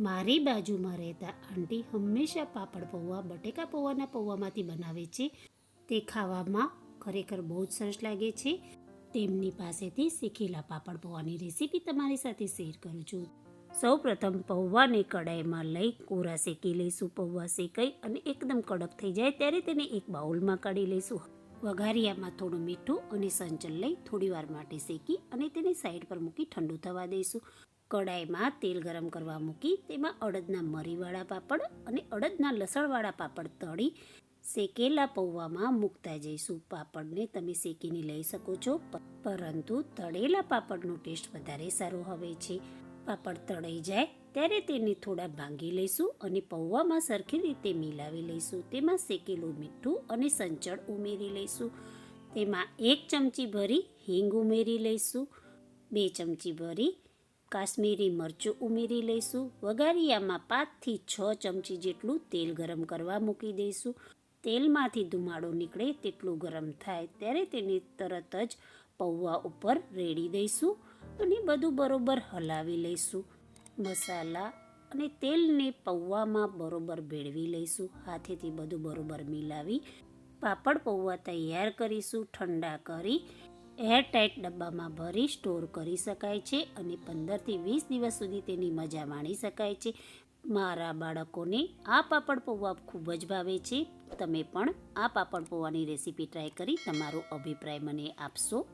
મારી બાજુમાં રહેતા આંટી હંમેશા પાપડ પૌવા, બટેકા પૌવાના પૌવામાંથી બનાવે છે. તે ખાવામાં ખરેખર બહુ જ સરસ લાગે છે. તેમની પાસેથી શીખેલા પાપડ પૌવાની રેસીપી તમારી સાથે શેર કરું છું. સૌ પ્રથમ પૌવાને કડાઈમાં લઈ કોરા શેકી લઈશું, પૌવા શેકાઈ અને એકદમ કડક થઈ જાય ત્યારે તેને એક બાઉલમાં કાઢી લઈશું. વઘારિયામાં થોડું મીઠું અને સંચલ લઈ થોડીવાર માટે શેકી અને તેને સાઈડ પર મૂકી ઠંડુ થવા દઈશું. કડાઈમાં તેલ ગરમ કરવા મૂકી, તેમાં અડદના મરીવાળા પાપડ અને અડદના લસણવાળા પાપડ તળી શેકેલા પૌવામાં મૂકતા જઈશું. પાપડને તમે શેકીને લઈ શકો છો, પરંતુ તળેલા પાપડનો ટેસ્ટ વધારે સારો હવે છે. પાપડ તળાઈ જાય ત્યારે તેને થોડા ભાંગી લઈશું અને પૌવામાં સરખી રીતે મિલાવી લઈશું. તેમાં શેકેલું મીઠું અને સંચળ ઉમેરી લઈશું. તેમાં એક ચમચી ભરી હિંગ ઉમેરી લઈશું. બે ચમચી ભરી કાશ્મીરી મરચું ઉમેરી લઈશું. વઘારિયામાં પાંચથી છ ચમચી જેટલું તેલ ગરમ કરવા મૂકી દઈશું. તેલમાંથી ધુમાડો નીકળે તેટલું ગરમ થાય ત્યારે તેને તરત જ પૌવા ઉપર રેડી દઈશું અને બધું બરોબર હલાવી લઈશું. મસાલા અને તેલને પૌવામાં બરોબર ભેળવી લઈશું. હાથેથી બધું બરોબર મિલાવી પાપડ પૌવા તૈયાર કરીશું. ઠંડા કરી એરટાઇટ ડબ્બામાં ભરી સ્ટોર કરી શકાય છે અને પંદરથી વીસ દિવસ સુધી તેની મજા માણી શકાય છે. મારા બાળકોને આ પાપડ પૌવા ખૂબ જ ભાવે છે. તમે પણ આ પાપડ પૌવાની રેસીપી ટ્રાય કરી તમારો અભિપ્રાય મને આપશો.